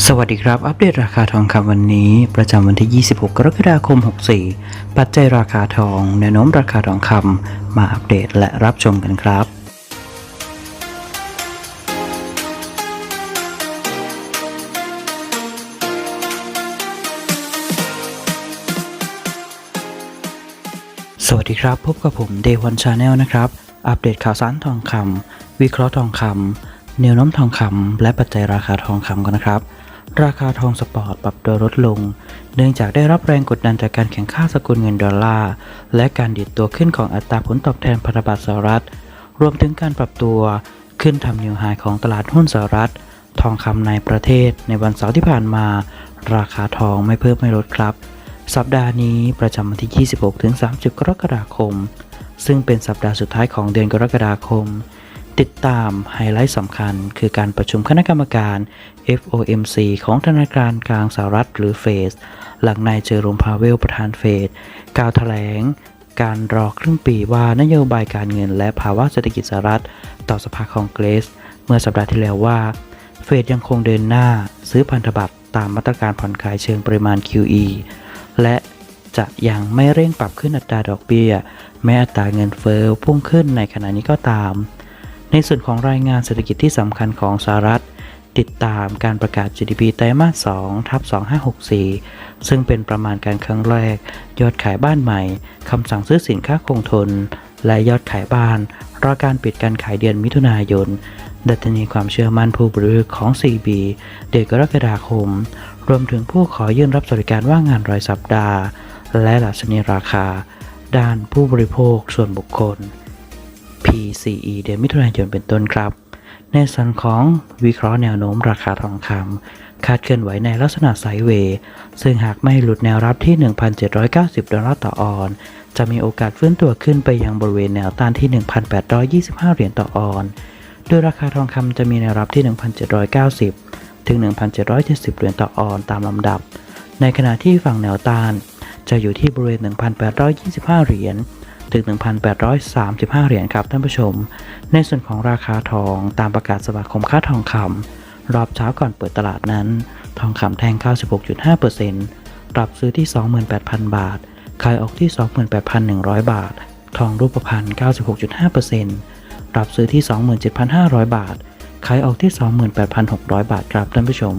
สวัสดีครับ อัปเดตราคาทองคำวันนี้ ประจำวันที่ 26 กรกฎาคม 64 ปัจจัยราคาทองแนวโน้มราคาทองคำมาอัปเดตและรับชมกันครับสวัสดีครับ พบกับผม Day One Channel นะครับ อัปเดตข่าวสารทองคำวิเคราะห์ทองคำแนวโน้มทองคำและปัจจัยราคาทองคำกันนะครับ ราคาทองสปอร์ตปรับตัวลดลง เนื่องจากได้รับแรงกดดันจากการแข่งข้าสกุลเงินดอลลาร์ และการดิดตัวขึ้นของอัตราผลตอบแทนพันธบัตรสหรัฐ รวมถึงการปรับตัวขึ้นทำนิวไฮของตลาดหุ้นสหรัฐ ทองคำในประเทศในวันเสาร์ที่ผ่านมา ราคาทองไม่เพิ่มไม่ลดครับ สัปดาห์นี้ประจำวันที่ 26-30 กรกฎาคม ซึ่งเป็นสัปดาห์สุดท้ายของเดือนกรกฎาคม ติดตามไฮไลท์สำคัญ คือการประชุมคณะกรรมการ FOMC ของธนาคารกลางสหรัฐหรือเฟสหลังนายเจอรมพาเวลประธานเฟดกล่าวแถลง การรอครึ่งปีว่านโยบายการเงินและภาวะเศรษฐกิจสหรัฐ ต่อสภาคองเกรส เมื่อสัปดาห์ที่แล้วว่า เฟดยังคงเดินหน้าซื้อพันธบัตรตามมาตรการผ่อนคลายเชิงปริมาณ QE และจะยังไม่เร่งปรับขึ้นอัตราดอกเบี้ย แม้อัตราเงินเฟ้อพุ่งขึ้นในขณะนี้ก็ตาม ในส่วนของรายงานเศรษฐกิจที่สำคัญของสหรัฐ ติดตามการประกาศ GDP ไตรมาส2ทับ2564 ซึ่งเป็นประมาณการครั้งแรก ยอดขายบ้านใหม่คำสั่งซื้อสินค้าคงทน และยอดขายบ้านรอการปิดการขายเดือนมิถุนายน ดัชนีความเชื่อมั่นผู้บริโภคของ CB เดือนกรกฎาคม รวมถึงผู้ขอยื่นรับสวัสดิการว่างงานรายสัปดาห์ และดัชนีราคา ด้านผู้บริโภคส่วนบุคคล PCE เดือนมิถุนายนเป็นต้นครับ ในส่วนของวิเคราะห์แนวโน้มราคาทองคำคาดเคลื่อนไหวในลักษณะไซด์เวย์ซึ่งหากไม่หลุดแนวรับที่ 1,790 ดอลลาร์ต่อออนจะมีโอกาสฟื้นตัวขึ้นไปยังบริเวณแนวต้านที่ 1,825 เหรียญต่อออนโดยราคาทองคำจะมีแนวรับที่ 1,790 ถึง 1,770 เหรียญต่อออนตามลำดับ ในขณะที่ฝั่งแนวต้านจะอยู่ที่บริเวณ 1,825 เหรียญ ถึง 1,835 เหรียญครับท่านผู้ชม ในส่วนของราคาทองตามประกาศสมาคมค่าทองคำรอบเช้าก่อนเปิดตลาดนั้น ทองคำแท่ง 96.5%ปรับซื้อที่ 28,000 บาท ขายออกที่ 28,100 บาท ทองรูปพรรณ 96.5%ปรับซื้อที่ 27,500 บาท ขายออกที่ 28,600 บาทครับท่านผู้ชม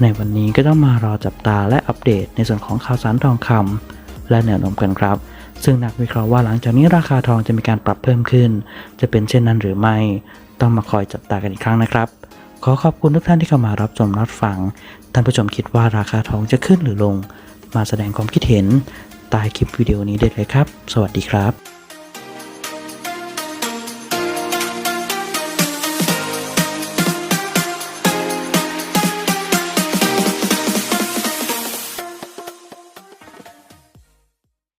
ในวันนี้ก็ต้องมารอจับตาและอัปเดตในส่วนของข่าวสารทองคำและแนวโน้มกันครับ ซึ่งนักวิเคราะห์ว่าหลังจากนี้ราคาทองจะมีการปรับเพิ่มขึ้น จะเป็นเช่นนั้นหรือไม่ ต้องมาคอยจับตากันอีกครั้งนะครับ ขอขอบคุณทุกท่านที่เข้ามารับชมรับฟัง ท่านผู้ชมคิดว่าราคาทองจะขึ้นหรือลง มาแสดงความคิดเห็นใต้คลิปวิดีโอนี้ได้เลยครับ สวัสดีครับ